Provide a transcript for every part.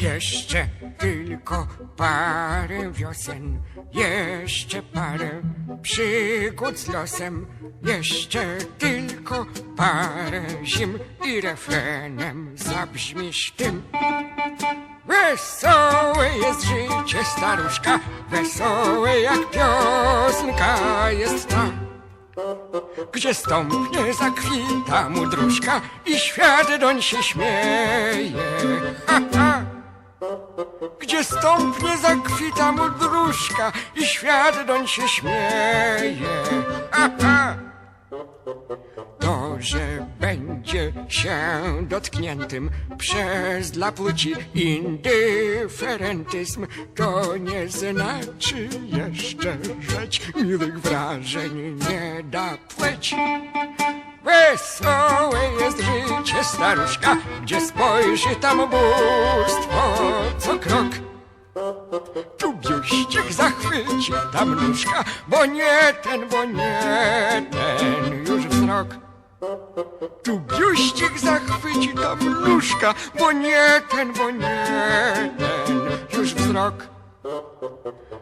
Jeszcze tylko parę wiosen, jeszcze parę przygód z losem, jeszcze tylko parę zim i refrenem zabrzmisz tym. Wesołe jest życie staruszka, wesołe jak piosenka jest ta. Gdzie stąpnie zakwita mu i świat doń się śmieje. Ha, ha. Gdzie stąpnie zakwita mu dróżka i świat doń się śmieje. Ha, ha. To, że będzie się dotkniętym przez dla płci indyferentyzm, to nie znaczy jeszcze rzeć miłych wrażeń nie da pleć. Wesołe jest życie staruszka, gdzie spojrzy tam bóstwo co krok. Tu biuścik zachwyci tam nóżka, bo nie ten, bo nie ten już wzrok. Tu biuścik zachwyci tam nóżka, bo nie ten, bo nie ten już wzrok.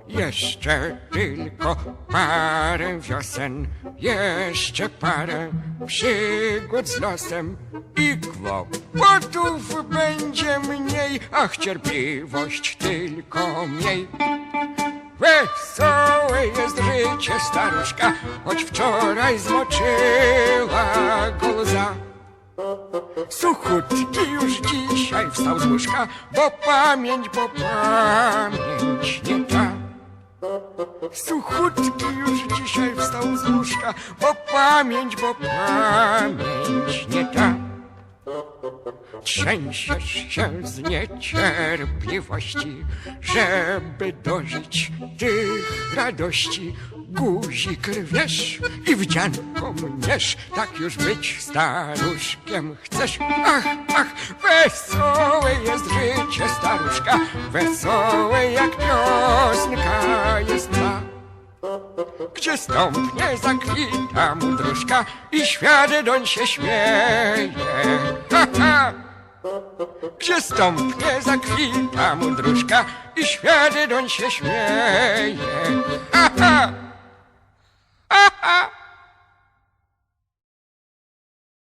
Jeszcze tylko parę wiosen, jeszcze parę przygód z losem i kłopotów będzie mniej, ach cierpliwość tylko mniej. Wesołe jest życie staruszka, choć wczoraj zmoczyła. Suchutki już dzisiaj wstał z łóżka, bo pamięć, bo pamięć nie ta. Suchutki już dzisiaj wstał z łóżka, bo pamięć, bo pamięć nie ta. Trzęsiesz się z niecierpliwości, żeby dożyć tych radości. Guzik rwiesz i wdzianką mniesz, tak już być staruszkiem chcesz. Ach, ach, wesołe jest życie staruszka, wesołe jak piosenka jest ta. Gdzie stąpnie zakwita mu dróżka i świat doń się śmieje. Ha, ha! Gdzie stąpnie zakwita mu dróżka i świat doń się śmieje. Ha, ha!